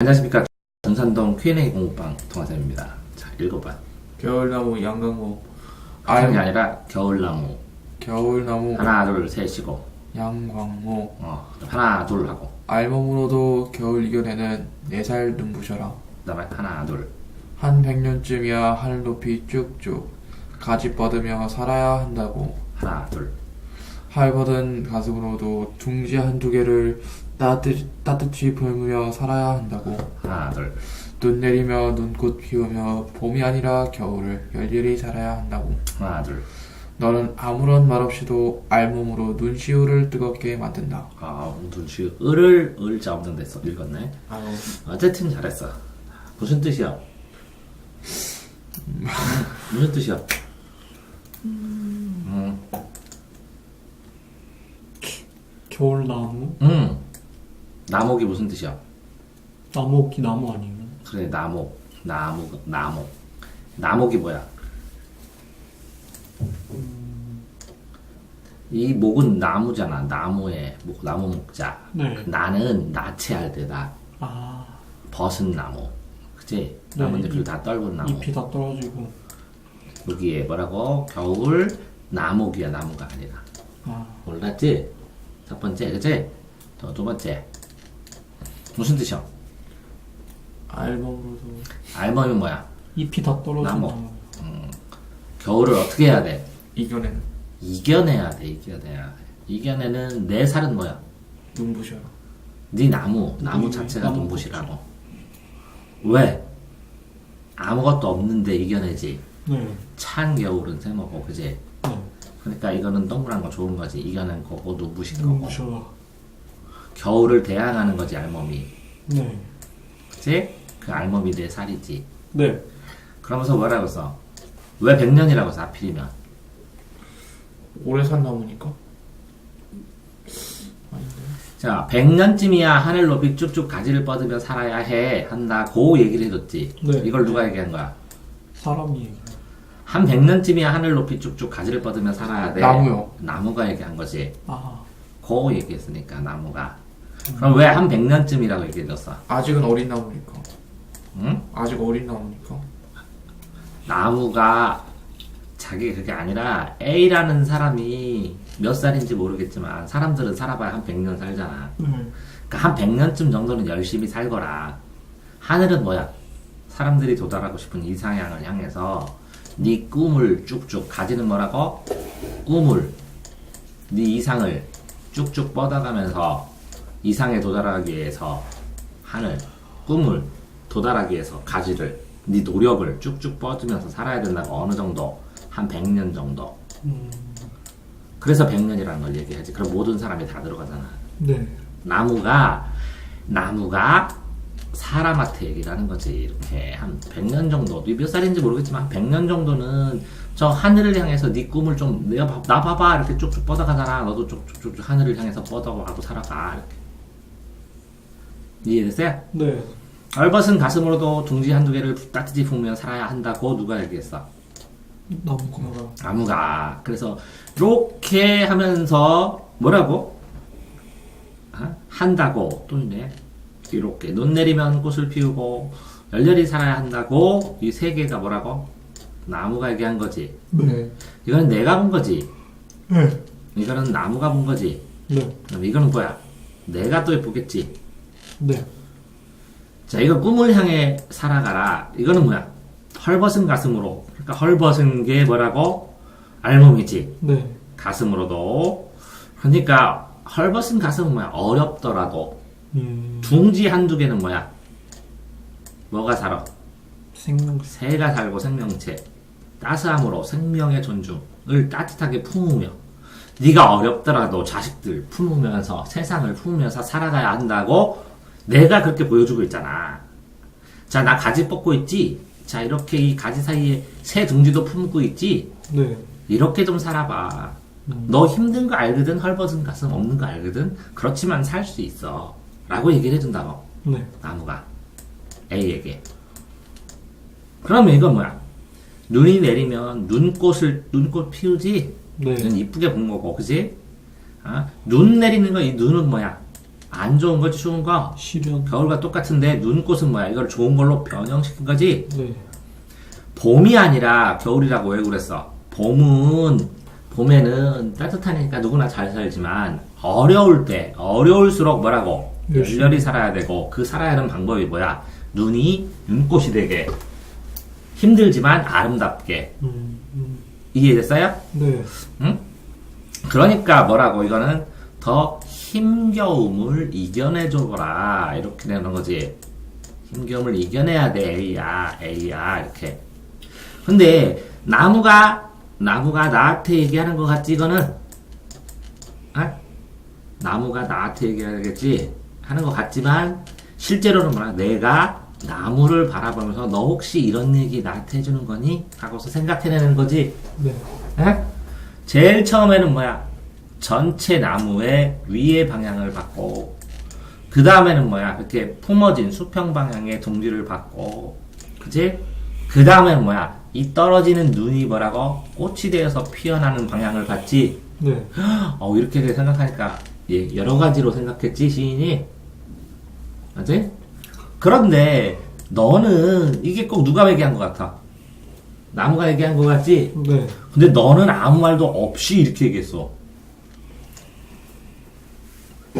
안녕하십니까. 전산동 Q&A 공부방 동화쌤입니다. 자 읽어봐. 겨울나무 양강모 아니 알 아니라 겨울나무. 겨울나무. 하나 둘 셋이고. 양광모 어 하나 둘 하고. 알몸으로도 겨울 이겨내는 네 살 눈부셔라. 그다음에 하나 둘. 한 백년쯤이야 하늘 높이 쭉쭉 가지 뻗으며 살아야 한다고. 하나 둘. 할벗은 가슴으로도 둥지 한두 개를 따뜻, 따뜻이 품으며 살아야 한다고 하나 둘 눈 내리며 눈꽃 피우며 봄이 아니라 겨울을 열렬히 살아야 한다고 하나 둘 너는 아무런 말 없이도 알몸으로 눈시울을 뜨겁게 만든다. 아, 눈치 을을 을자 없는 데서 읽었네. 아유, 어쨌든 잘했어. 무슨 뜻이야? 무슨 뜻이야? 음, 겨울나무? 음. 나목이 무슨 뜻이야? 나무기 나무 아니에요? 그래 나목 나무 나목 나목이 뭐야? 이 목은 나무잖아 나무에 목 나무 목자 네. 나는 나체할 때다 아, 벗은 나무 그치? 네, 나뭇잎을 잎- 다 떨군 나무 잎이 다 떨어지고. 여기에 뭐라고? 겨울 나목이야 나무가 아니라 아, 몰랐지? 첫 번째 그치? 또 두 번째 무슨 뜻이야? 알몸으로도 알몸이 뭐야? 잎이 다 떨어진 나무. 나무. 겨울을 어떻게 해야 돼? 이겨내는 이겨내야 돼, 이겨내야 돼. 이겨내는 내 살은 뭐야? 눈부셔라. 네 나무, 나무 네, 자체가 나무 눈부시라고. 왜? 아무것도 없는데 이겨내지. 네. 찬 겨울은 새먹고, 그지? 네. 그러니까 이거는 동그란 거 좋은 거지. 이겨낸 거고, 눈부신 거고. 눈부셔라. 겨울을 대항하는 거지, 알몸이. 네. 그치? 그 알몸이 내 살이지. 네. 그러면서 뭐라고 써? 왜 백년이라고 써, 하필이면? 오래 산 나무니까. 자, 백년쯤이야 하늘 높이 쭉쭉 가지를 뻗으며 살아야 해. 한다 고 얘기를 해줬지. 네. 이걸 누가 얘기한 거야? 사람이. 한 백년쯤이야 하늘 높이 쭉쭉 가지를 뻗으며 살아야 돼. 나무요. 나무가 얘기한 거지. 아, 고 얘기했으니까, 나무가. 그럼 왜한 백년쯤이라고 얘기해줬어? 아직은 어린 나무니까. 응? 아직 어린 나무니까. 나무가 자기 그게 아니라 A라는 사람이 몇 살인지 모르겠지만 사람들은 살아봐야 한 100년 살잖아. 네. 그러니까 한 100년쯤 정도는 열심히 살거라. 하늘은 뭐야? 사람들이 도달하고 싶은 이상향을 향해서 네 꿈을 쭉쭉 가지는 뭐라고? 꿈을 네 이상을 쭉쭉 뻗어가면서 이상에 도달하기 위해서 하늘 꿈을 도달하기 위해서 가지를 네 노력을 쭉쭉 뻗으면서 살아야 된다고 어느 정도 한 100년 정도. 음, 그래서 100년이라는 걸 얘기하지. 그럼 모든 사람이 다 들어가잖아. 네. 나무가 나무가 사람한테 얘기를 하는 거지. 이렇게 한 100년 정도. 네 몇 살인지 모르겠지만 한 100년 정도는 저 하늘을 향해서 네 꿈을 좀 내가 봐- 나 봐봐. 이렇게 쭉쭉 뻗어가잖아. 너도 쭉쭉쭉 하늘을 향해서 뻗어가고 살아가. 이렇게 이해됐어요? 네. 얼벗은 가슴으로도 둥지 한두 개를 따뜻히 품으며 살아야 한다고 누가 얘기했어? 나무가. 나무가. 그래서 이렇게 하면서 뭐라고 아? 한다고 또 있네 이렇게 눈 내리면 꽃을 피우고 열렬히 살아야 한다고 이 세 개가 뭐라고 나무가 얘기한 거지 네. 이거는 내가 본 거지 네. 이거는 나무가 본 거지 네. 그럼 이거는 뭐야 내가 또 보겠지 네. 자 이거 꿈을 향해 살아가라. 이거는 뭐야? 헐벗은 가슴으로. 그러니까 헐벗은 게 뭐라고? 알몸이지. 네. 가슴으로도. 그러니까 헐벗은 가슴은 뭐야? 어렵더라도. 음, 둥지 한두 개는 뭐야? 뭐가 살아? 생명. 새가 살고 생명체. 따스함으로 생명의 존중을 따뜻하게 품으며. 네가 어렵더라도 자식들 품으면서 세상을 품으면서 살아가야 한다고 내가 그렇게 보여주고 있잖아 자 나 가지 뻗고 있지 자 이렇게 이 가지 사이에 새 둥지도 품고 있지 네. 이렇게 좀 살아봐. 음. 너 힘든 거 알거든, 헐벗은 가슴 없는 거 알거든. 그렇지만 살 수 있어. 라고 얘기를 해준다고. 네. 나무가 A에게. 그러면 이건 뭐야? 눈이 내리면 눈꽃을 눈꽃 피우지. 네. 눈 이쁘게 본 거고, 그지? 아? 눈 내리는 거 이 눈은 뭐야? 안 좋은 거지 좋은 거 실현. 겨울과 똑같은데 눈꽃은 뭐야 이걸 좋은 걸로 변형시킨 거지 네. 봄이 아니라 겨울이라고 왜 그랬어 봄은 봄에는 따뜻하니까 누구나 잘 살지만 어려울 때 어려울수록 뭐라고 열심히. 열렬히 살아야 되고 그 살아야 하는 방법이 뭐야 눈이 눈꽃이 되게 힘들지만 아름답게 음, 음. 이해됐어요? 네. 응? 그러니까 뭐라고 이거는 더 힘겨움을 이겨내줘라 이렇게 되는 거지 힘겨움을 이겨내야 돼 A야 A야 이렇게 근데 나무가 나무가 나한테 얘기하는 것 같지 이거는 아? 나무가 나한테 얘기하겠지 하는 것 같지만 실제로는 뭐라 내가 나무를 바라보면서 너 혹시 이런 얘기 나한테 해주는 거니? 하고서 생각해내는 거지 네. 에? 제일 처음에는 뭐야? 전체 나무의 위의 방향을 받고, 그 다음에는 뭐야? 이렇게 품어진 수평 방향의 둥지를 받고, 그지? 그 다음에는 뭐야? 이 떨어지는 눈이 뭐라고? 꽃이 되어서 피어나는 방향을 받지? 네. 어, 이렇게 생각하니까, 예, 여러 가지로 생각했지, 시인이? 맞지? 그런데, 너는, 이게 꼭 누가 얘기한 것 같아? 나무가 얘기한 것 같지? 네. 근데 너는 아무 말도 없이 이렇게 얘기했어.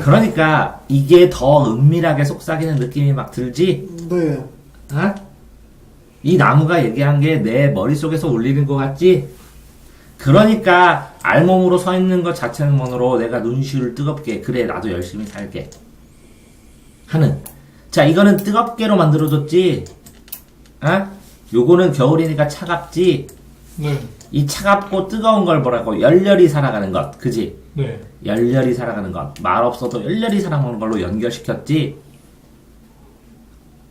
그러니까 이게 더 은밀하게 속삭이는 느낌이 막 들지? 네. 어? 이 나무가 얘기한 게 내 머릿속에서 울리는 것 같지? 그러니까 알몸으로 서 있는 것 자체만으로 내가 눈시울을 뜨겁게 그래 나도 열심히 살게 하는 자 이거는 뜨겁게로 만들어줬지? 어? 요거는 겨울이니까 차갑지? 네. 이 차갑고 뜨거운 걸 뭐라고 열렬히 살아가는 것 그지? 네. 열렬히 살아가는 것 말 없어도 열렬히 살아가는 걸로 연결시켰지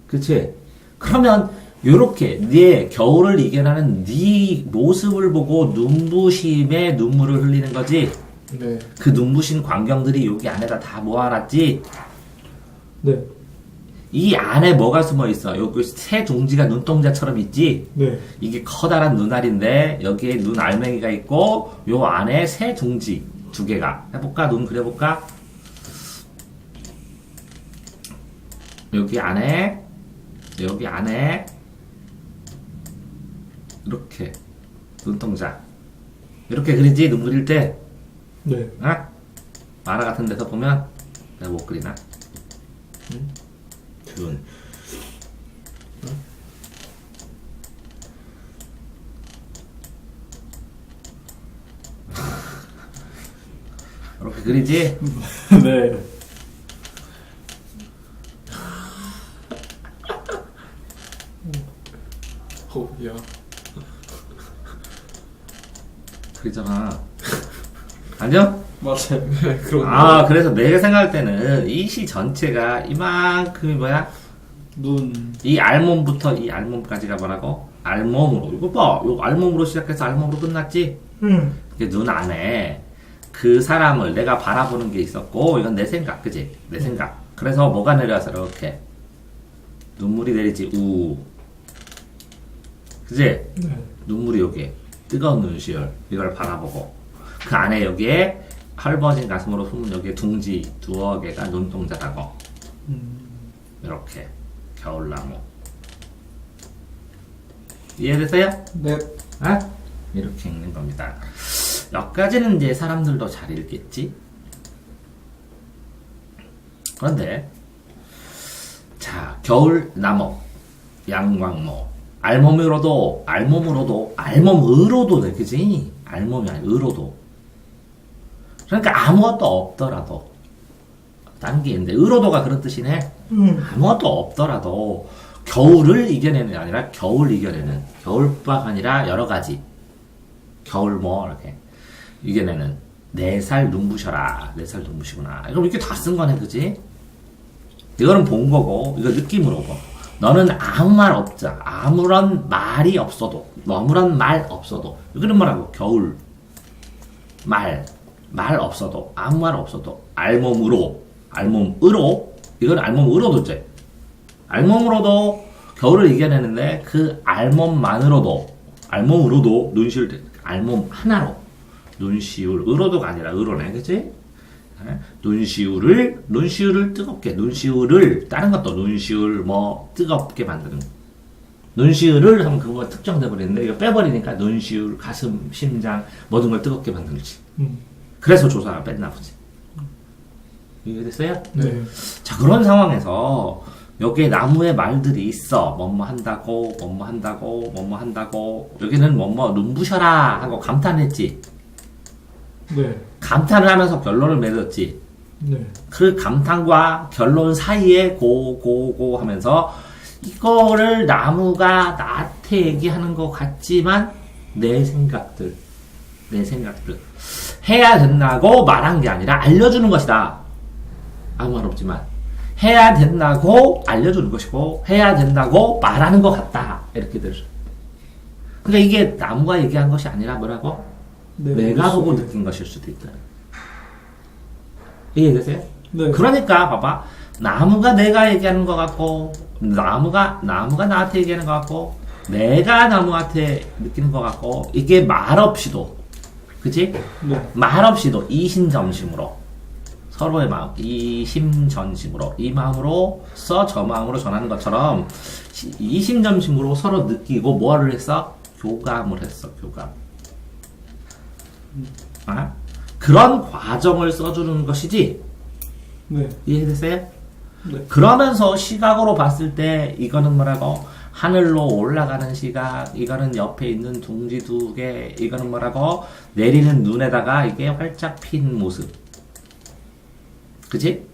그치? 그러면 요렇게 네 겨울을 이겨내는 네 모습을 보고 눈부심에 눈물을 흘리는 거지 네. 그 눈부신 광경들이 여기 안에다 다 모아놨지 네. 이 안에 뭐가 숨어 있어 여기 새 둥지가 눈동자처럼 있지 네. 이게 커다란 눈알인데 여기에 눈 알맹이가 있고 요 안에 새 둥지 두 개가. 해볼까? 눈 그려볼까? 여기 안에 여기 안에. 이렇게. 눈동자. 이렇게 그리지? 눈 그릴 때? 네. 아? 만화 같은 데서 보면 내가 못 그리나? 응? 눈이 그리지? 네. 어, 야. 그리잖아 아니요? 맞아요. 네, 그런. 아 그래서 내가 생각할 때는 이 시 전체가 이만큼이 뭐야? 눈. 이 알몸부터 이 알몸까지가 뭐라고? 알몸으로 이거 봐, 이거 알몸으로 시작해서 알몸으로 끝났지? 응. 이게 눈 안에 그 사람을 내가 바라보는 게 있었고 이건 내 생각, 그지? 내 생각. 그래서 뭐가 내려와서 이렇게 눈물이 내리지 우, 그지? 네. 눈물이 여기 뜨거운 눈시울 이걸 바라보고 그 안에 여기에 헐버진 가슴으로 숨은 여기에 둥지 두어 개가 눈동자라고 음. 이렇게 겨울나무 이해됐어요? 네. 아? 이렇게 읽는 겁니다. 여기까지는 이제 사람들도 잘 읽겠지? 그런데, 자, 겨울나무, 양광모, 알몸으로도, 알몸으로도, 알몸으로도 돼, 그지? 알몸이 아니라 으로도. 그러니까 아무것도 없더라도, 딴게 있는데, 으로도가 그런 뜻이네? 응. 아무것도 없더라도 겨울을 이겨내는 게 아니라 겨울 이겨내는 겨울뿐 아니라 여러 가지 겨울 뭐 이렇게 이겨내는 네 살 눈부셔라 네 살 눈부시구나. 이거 이렇게 다 쓴 거네 그지? 이거는 본 거고 이거 느낌으로 보 너는 아무 말 없자. 아무런 말이 없어도 아무런 말 없어도 이거는 뭐라고? 겨울. 말, 말 없어도, 아무 말 없어도, 알몸으로, 알몸으로, 이건 알몸으로도 돼. 알몸으로도 겨울을 이겨내는데, 그 알몸만으로도, 알몸으로도 때- 알몸 하나로, 눈시울, 으로도가 아니라 으로네, 그치? 예? 눈시울을 눈시울을 뜨겁게 눈시울을 다른 것도 눈시울 뭐 뜨겁게 만드는 눈시울을 하면 그거 특정돼 버리는데 이거 빼버리니까 눈시울 가슴 심장 모든 걸 뜨겁게 만들지 음. 그래서 조사가 뺐나 보지 이해됐어요? 네. 자 그런 상황에서 여기에 나무에 말들이 있어 뭐뭐 한다고 뭐뭐 한다고 뭐뭐 한다고 여기는 뭐뭐 눈부셔라 하고 감탄했지 네. 감탄을 하면서 결론을 맺었지. 네. 그 감탄과 결론 사이에 고고고 하면서 이거를 나무가 나한테 얘기하는 것 같지만 내 생각들 내 생각들. 해야 된다고 말한 게 아니라 알려주는 것이다. 아무 말 없지만. 해야 된다고 알려주는 것이고 해야 된다고 말하는 것 같다. 이렇게 들어 그러니까 이게 나무가 얘기한 것이 아니라 뭐라고 네. 내가 보고 느낀 것일 수도 있다 이해되세요? 네. 그러니까 봐봐 나무가 내가 얘기하는 것 같고 나무가 나무가 나한테 얘기하는 것 같고 내가 나무한테 느끼는 것 같고 이게 말 없이도 그치? 네. 말 없이도 이심점심으로 서로의 마음 이심전심으로 이 마음으로 써저 마음으로 전하는 것처럼 시- 이심점심으로 서로 느끼고 뭐를 했어? 교감을 했어 교감 아? 그런 과정을 써주는 것이지 네. 이해됐어요? 네. 그러면서 시각으로 봤을 때 이거는 뭐라고 하늘로 올라가는 시각 이거는 옆에 있는 둥지 두 개 이거는 뭐라고 내리는 눈에다가 이게 활짝 핀 모습 그치?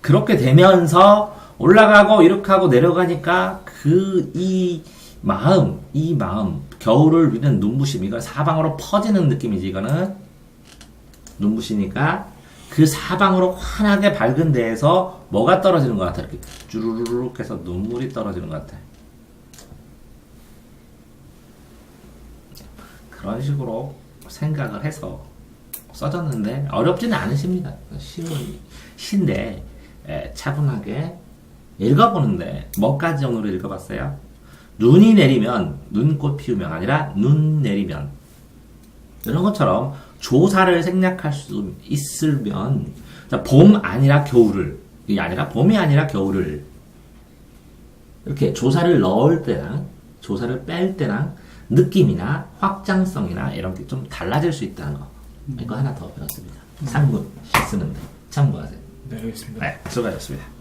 그렇게 되면서 올라가고 이렇게 하고 내려가니까 그 이 마음 이 마음 겨울을 위는 눈부심 이건 사방으로 퍼지는 느낌이지 이거는. 눈부시니까 그 사방으로 환하게 밝은 데에서 뭐가 떨어지는 것 같아? 이렇게 주르륵 해서 눈물이 떨어지는 것 같아. 그런 식으로 생각을 해서 써졌는데 어렵지는 않으십니다. 쉬운 시인데 에, 차분하게 읽어보는데 뭐까지 정도로 읽어봤어요? 눈이 내리면 눈꽃 피우면 아니라 눈 내리면 이런 것처럼 조사를 생략할 수 있으면 자, 봄 아니라 겨울을 이게 아니라 봄이 아니라 겨울을 이렇게 조사를 넣을 때랑 조사를 뺄 때랑 느낌이나 확장성이나 이런 게 좀 달라질 수 있다는 거 이거 하나 더 배웠습니다. 상문 시 쓰는데 참고하세요. 네, 알겠습니다. 네, 수고하셨습니다.